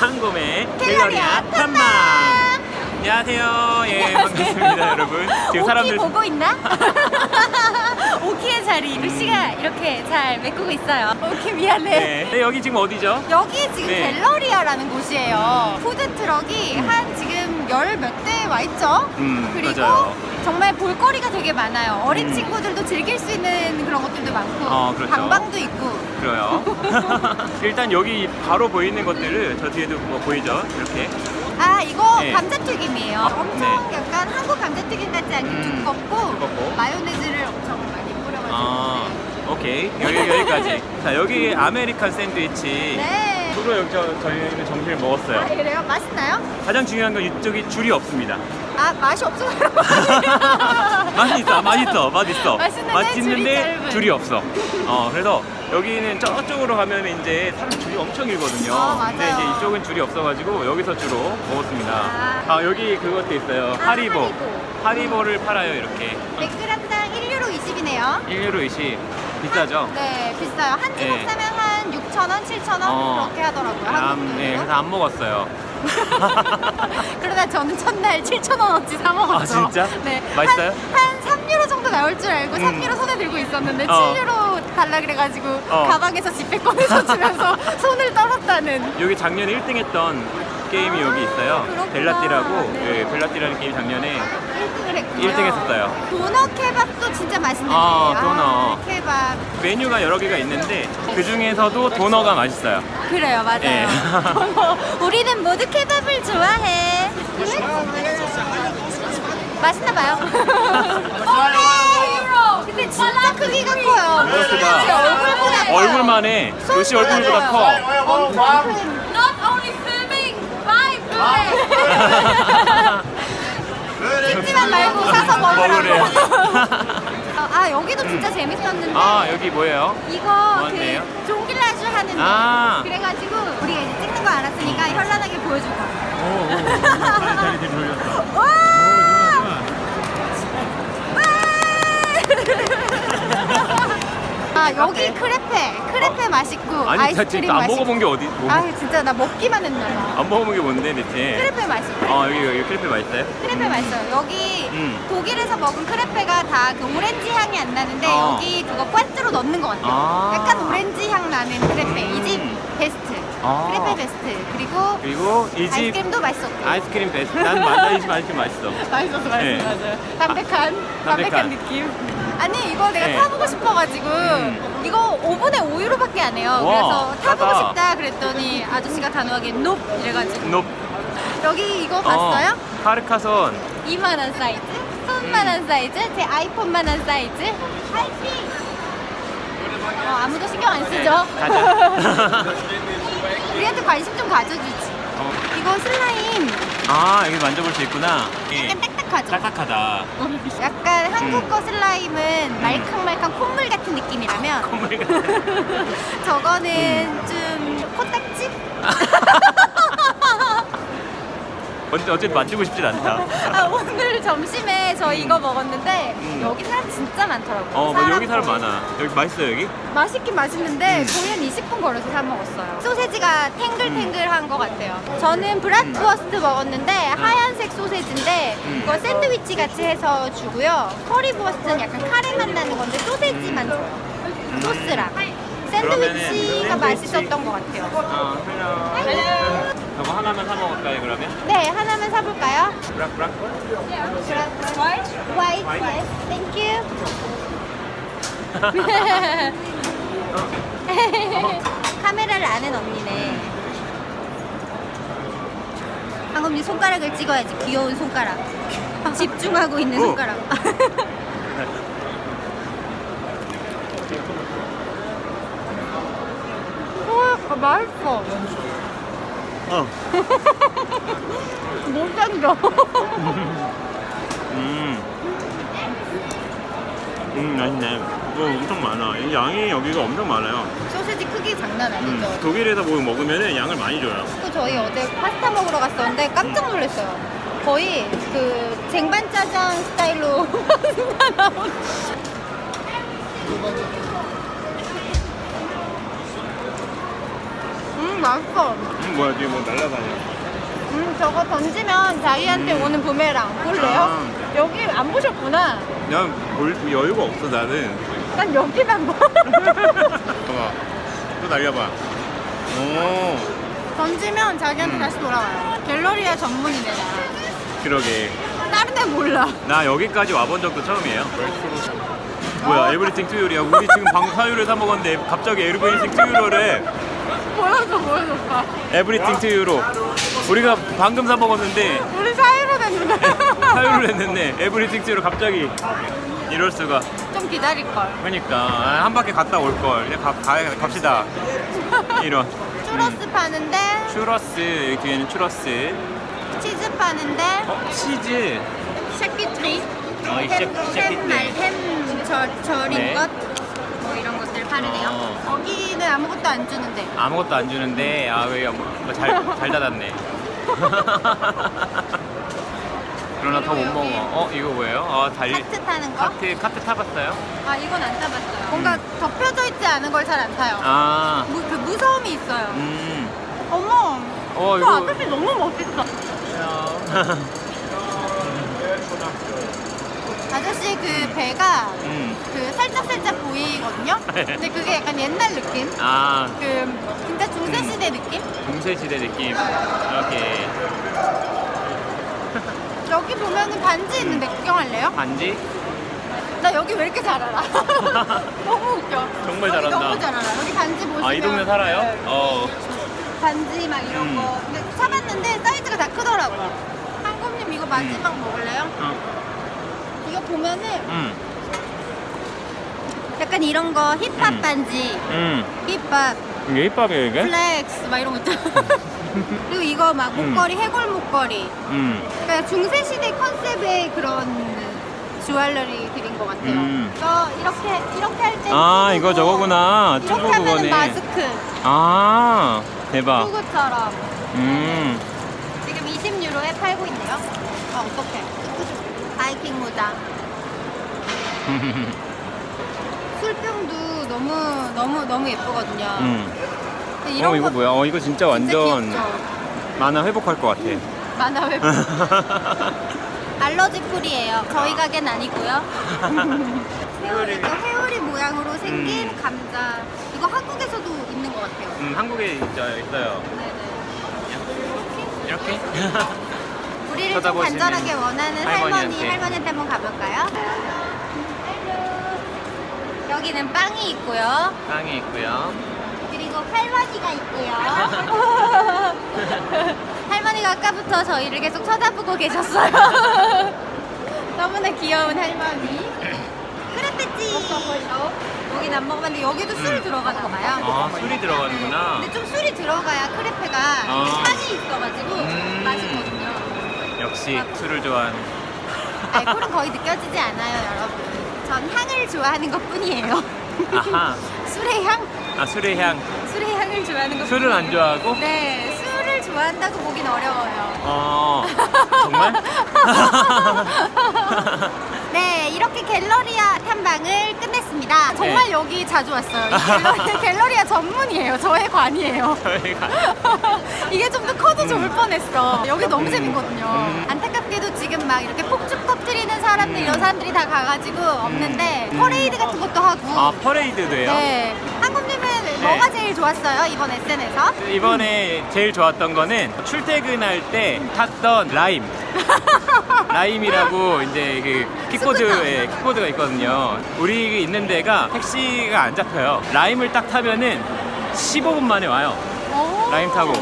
한곰의 갤러리아 갤러리아 탐방. 안녕하세요. 예, 반갑습니다, 여러분. 지금 오키 사람들 보고 있나? 오키의 자리 루시가 이렇게 잘 메꾸고 있어요. 오키 미안해. 네. 네, 여기 지금 어디죠? 여기 지금 네. 갤러리아라는 곳이에요. 푸드 트럭이 한 지금 열 몇 대 와 있죠? 음, 그리고 맞아요. 정말 볼거리가 되게 많아요. 어린 음. 친구들도 즐길 수 있는 그런 것들도 많고 어, 그렇죠. 방방도 있고 그래요. 일단 여기 바로 보이는 것들을 저 뒤에도 뭐 보이죠? 이렇게. 아 이거 네. 감자튀김이에요. 아, 엄청 네. 약간 한국 감자튀김 같지 않게 음, 두껍고, 두껍고. 마요네즈를 엄청 많이 뿌려가지고 아, 오케이. 여기, 여기까지. 자, 여기 아메리칸 샌드위치. 네. 주로 여기 저, 저희는 점심을 아 먹었어요. 그래요? 맛있나요? 가장 중요한 건 이쪽이 줄이 없습니다. 아 맛이 없어서 맛있어, 맛있어, 맛있어. 맛있는데 맛있는데 줄이 짧은. 줄이 없어. 어, 그래서 여기는 저쪽으로 가면 이제 사람 줄이 엄청 길거든요. 아, 맞아요. 근데 이제 이쪽은 줄이 없어가지고 여기서 주로 먹었습니다. 아. 아, 여기 그것도 있어요. 아, 하리보. 하리보. 하리보를 팔아요, 이렇게. 100g당 1유로 20이네요. 1유로 20. 비싸죠? 네, 비싸요. 한 조각 네. 사면 한 6,000원, 7,000원 어. 그렇게 하더라고요. 아, 한국 네, 돈으로. 그래서 안 먹었어요. 그러다 저는 첫날 7,000원어치 사 먹었죠. 아, 진짜? 네. 맛있어요? 한, 한 3유로 정도 나올 줄 알고 음. 3유로 손에 들고 있었는데 어. 7유로 달라 그래가지고 어. 가방에서 지폐 꺼내서 주면서 손을 떨었다는. 여기 작년에 1등 했던 게임이 아, 여기 있어요. 그렇구나. 벨라띠라고, 네. 예, 벨라띠라는 게임 작년에 1등을 했고요. 1등 했었어요. 도너 케밥도 진짜 맛있는데. 아, 도너. 케밥. 메뉴가 여러 개가 있는데 그 중에서도 도너가 맛있어요. 그래요, 맞아요. 예. 우리는 모두 케밥을 좋아해. 맛있나 봐요. 어, 근데 진짜 크기가 커요. 크다. 제 얼굴보다 커요. 얼굴만 해. 요시 얼굴보다 커. Not only filming, buy, 찍지만 말고 사서 먹으래. 먹으라고. 아 여기도 진짜 재밌었는데 아, 여기 뭐예요? 이거 뭐한대요? 그 종길라주 하는데 아. 그래가지고 우리가 이제 찍는 거 알았으니까 현란하게 보여줄 거야. 다리 뒤로 돌렸어. 와! 아 여기 크레페, 크레페 맛있고 아니, 나 아이스크림 진짜 안 맛있고. 먹어본 게 어디, 뭐, 아 진짜 나 먹기만 했나 봐. 안 먹어본 게 뭔데, 대체? 크레페 맛있고. 어, 여기, 여기 크레페 맛있어요? 크레페 맛있어요. 여기 음. 독일에서 먹은 크레페가 다 그 오렌지 향이 안 나는데 어. 여기 그거 꽈트로 넣는 것 같아요. 아. 약간 오렌지 향 나는 크레페. 이 집 베스트. 아. 크레페 베스트. 그리고 그리고 이 집 아이스크림도 맛있었고. 아이스크림 베스트. 난 맞아, 이 집 아이스크림 맛있어. 맛있었어, 맛있어, 네. 맞아요. 담백한, 담백한, 담백한. 느낌. 아니 이거 내가 네. 타보고 싶어가지고 음. 이거 5분에 5유로밖에 안 해요. 와, 그래서 타보고 싸다. 싶다 그랬더니 아저씨가 단호하게 높 이래가지고 높. 여기 이거 봤어요? 어, 카르카손. 이만한 사이즈, 손만한 사이즈, 제 아이폰만한 사이즈. 하이핑. 어, 아무도 신경 안 쓰죠? 네, 가자. 우리한테 관심 좀 가져주지. 어. 이거 슬라임 아, 여기 만져볼 수 있구나. 예. 약간 딱딱하죠? 딱딱하다. 약간 한국 음. 거 슬라임은 말캉말캉 콧물 같은 느낌이라면 콧물 같아. 저거는 음. 좀 코딱지? 어쨌든 어쨌든 만지고 싶진 않다. 아, 오늘 점심에 저 이거 먹었는데 음. 여기 사람 진짜 많더라고요. 어, 뭐 여기 사람 거의. 많아. 여기 맛있어요, 여기? 맛있긴 맛있는데 음. 저희는 20분 걸어서 사 먹었어요. 소세지가 탱글탱글한 것 같아요. 저는 브라트워스트 먹었는데 하얀색 소세지인데 음. 이거 샌드위치 같이 해서 주고요. 커리버스트는 약간 카레 맛 나는 건데 소세지만 줘요. 소스랑. 샌드위치가 샌드위치. 맛있었던 것 같아요. 어, 헬로. 저거 하나만 사 먹을까요, 그러면? 네, 하나만 사볼까요? 브락 브락? White? White, yes. Thank you. 카메라를 아는 언니네. 방금 이 손가락을 찍어야지. 귀여운 손가락. 집중하고 있는 오. 손가락. 와, 맛있어. 어. 못 당겨. 음. 음, 맛있네. 이거 엄청 많아. 이 양이 여기가 엄청 많아요. 소세지 크기 장난 음, 아니죠. 독일에서 뭐 먹으면 양을 많이 줘요. 또 저희 어제 파스타 먹으러 갔었는데 깜짝 놀랐어요. 거의 그 쟁반짜장 스타일로 파스타 나온. 음 맛있어. 음, 뭐야 뒤에 뭐 날라다녀. 음 저거 던지면 자기한테 음. 오는 부메랑 볼래요? 아. 여기 안 보셨구나. 그냥 볼 여유가 없어 나는. 난 여기만 봐. 봐봐. 또 날려봐. 오. 던지면 자기한테 음. 다시 돌아와요. 갤러리아 전문이네 나. 그러게. 다른 애 몰라. 나 여기까지 와본 적도 처음이에요. 어. 뭐야 에브리띵 투유리야. 우리 지금 방금 사유를 사 먹었는데 갑자기 에브리띵 투유로래. 보여줘 보여줘 오빠. 에브리띵 투유로. 우리가 방금 사 먹었는데 우리 사이로 됐는데. 사유를 했는데 에브리띵 투유로 갑자기 이럴 수가. 좀 기다릴 걸. 그러니까 아, 한 바퀴 갔다 올 걸. 이제 가, 가, 갑시다. 이런. 추러스 파는데 추러스 여기 뒤에는 추러스. 치즈 파는데 어 치즈. 샤키트리 어, 이 샤- 샤키트리. 햄 절, 절인 네. 것. 뭐 파르네요. 어. 거기는 아무것도 안 주는데. 아무것도 안 주는데 아왜잘잘 닫았네. 그러나 더못 먹어. 어 이거 뭐예요? 어 달. 카트 타는 거? 카트 카트 타봤어요? 아 이건 안 타봤어요. 뭔가 덮여져 있지 않은 걸 잘 안 타요. 아. 무, 그 무서움이 있어요. 음. 어머. 어 저 이거. 아저씨 너무 멋있어. 아저씨 그 배가 음. 그 살짝 살짝 보이거든요. 근데 그게 약간 옛날 느낌. 아 그 진짜 중세 시대 느낌? 중세 시대 느낌. 이렇게 여기 보면은 반지 있는데 구경할래요? 반지. 나 여기 왜 이렇게 잘 알아? 너무 웃겨. 정말 여기 잘한다. 너무 잘 알아. 여기 반지 보시면 아 이 동네 살아요? 네. 어. 반지 막 이런 음. 거. 근데 사봤는데 사이즈가 다 크더라고요. 한국님 이거 마지막 먹을래요? 어. 이거 보면은 음. 약간 이런 거 힙합 음. 반지, 음. 힙합, 이게 힙합이에요 이게? 플렉스 막 이런 거 있잖아. 그리고 이거 막 음. 목걸이, 해골 목걸이. 음. 그러니까 중세 시대 컨셉의 그런 주얼러리 드린 것 같아요. 음. 이거 이렇게 이렇게 할 때. 아 이거 저거구나. 이렇게 튜브 하면은 그거네. 마스크, 아 대박. 투구처럼 음. 지금 20유로에 팔고 있네요. 아 어떡해. 바이킹 모자. 술병도 너무 너무 너무 예쁘거든요. 음. 근데 이런 어 이거 거 뭐야? 어 이거 진짜 진짜 완전 귀엽죠? 만화 회복할 것 같아. 만화 웹 알러지 풀이에요. 저희 가게는 아니고요. 회오리. 회오리 모양으로 생긴 음. 감자. 이거 한국에서도 있는 것 같아요. 음 한국에 있죠 있어요. 네네. 이렇게? 우리를 좀 쳐다보시는 간절하게 원하는 할머니, 할머니한테. 할머니한테 한번 가볼까요? 여기는 빵이 있고요. 빵이 있고요. 그리고 할머니가 있고요. 할머니가 아까부터 저희를 계속 쳐다보고 계셨어요. 너무나 귀여운 할머니. 크레페치. 여긴 안 먹어봤는데 여기도 술이 음. 들어가나 봐요. 아 술이 들어가는구나. 근데 좀 술이 들어가야 크레페가 아. 향이 있어가지고 음. 맛있거든요. 역시 술을 좋아하는. 알코올은 거의 느껴지지 않아요, 여러분. 전 향을 좋아하는 것 뿐이에요. 아하. 술의 향, 아 술의 향. 술의 향을 좋아하는 것안 뿐이에요. 좋아하고? 네, 술을 좋아한다고 보긴 어려워요. 어 정말? 네, 이렇게 갤러리아 탐방을 끝냈습니다. 정말 네. 여기 자주 왔어요. 이 갤러리, 갤러리아 전문이에요. 저의 관이에요. 저희가 이게 좀 더 커 도 좋을 뻔했어. 여기 너무 재밌거든요. 음. 안타깝게도 지금 막 이렇게 폭죽 터뜨리는 사람들 음. 이런 사람들이 다 가가지고 없는데 음. 퍼레이드 같은 것도 하고. 아 퍼레이드도 해요? 네. 한국님은 뭐가 제일 좋았어요 이번 SN에서? 이번에 제일 좋았던 거는 출퇴근할 때 탔던 라임. 라임이라고 이제 그 킥보드에 킥보드가 있거든요. 우리 있는 데가 택시가 안 잡혀요. 라임을 딱 타면은 15분 만에 와요. 라임 타고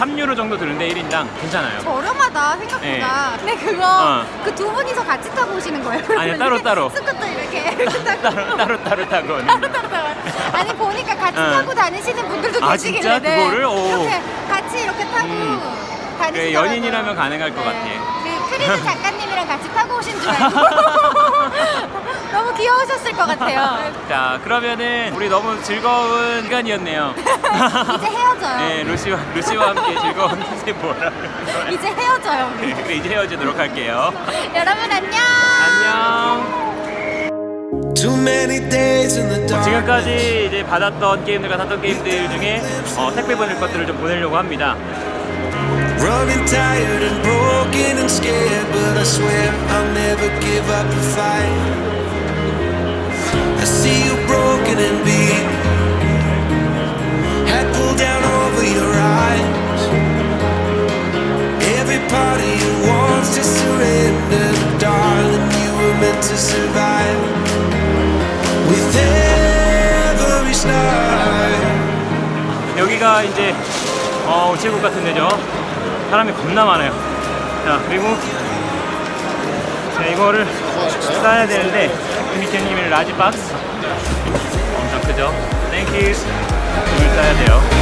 3유로 정도 드는데 1인당 괜찮아요. 저렴하다 생각보다. 근데 그거 어. 그 두 분이서 같이 타고 오시는 거예요? 아니요, 따로, 이렇게 따로. 스쿠터 이렇게 이렇게 타고. 따로 따로 따로 타고 오는. 따로 따로 타고. 아니 보니까 같이 어. 타고 다니시는 분들도 아, 계시길래 진짜? 네. 그거를? 오. 이렇게 같이 이렇게 타고 음. 다니시더라고요. 그래, 연인이라면 가능할 것 같아. 그 크리스 작가님이랑 같이 타고 오신 줄 알고 너무 귀여우셨을 것 같아요. 자 그러면은 우리 너무 즐거운 시간이었네요. 이제 헤어져요. 네 루시와 루시와 함께 즐거운 새 뭐라 이제 헤어져요 우리. 거야. 이제 헤어지도록 할게요. 여러분 안녕. 안녕. Too many days in the dark. 지금까지 이제 받았던 게임들과 샀던 게임들 중에 어, 택배 보낼 것들을 좀 보내려고 합니다. Running tired and broken and scared, but I swear I'll never give up the fight. 여기가 이제 어, 우체국 같은 데죠. 사람이 겁나 많아요. 자, 그리고 자, 이거를 싸야 되는데 밑에님이 라지 박스 엄청 크죠? 땡큐 이걸 싸야 돼요.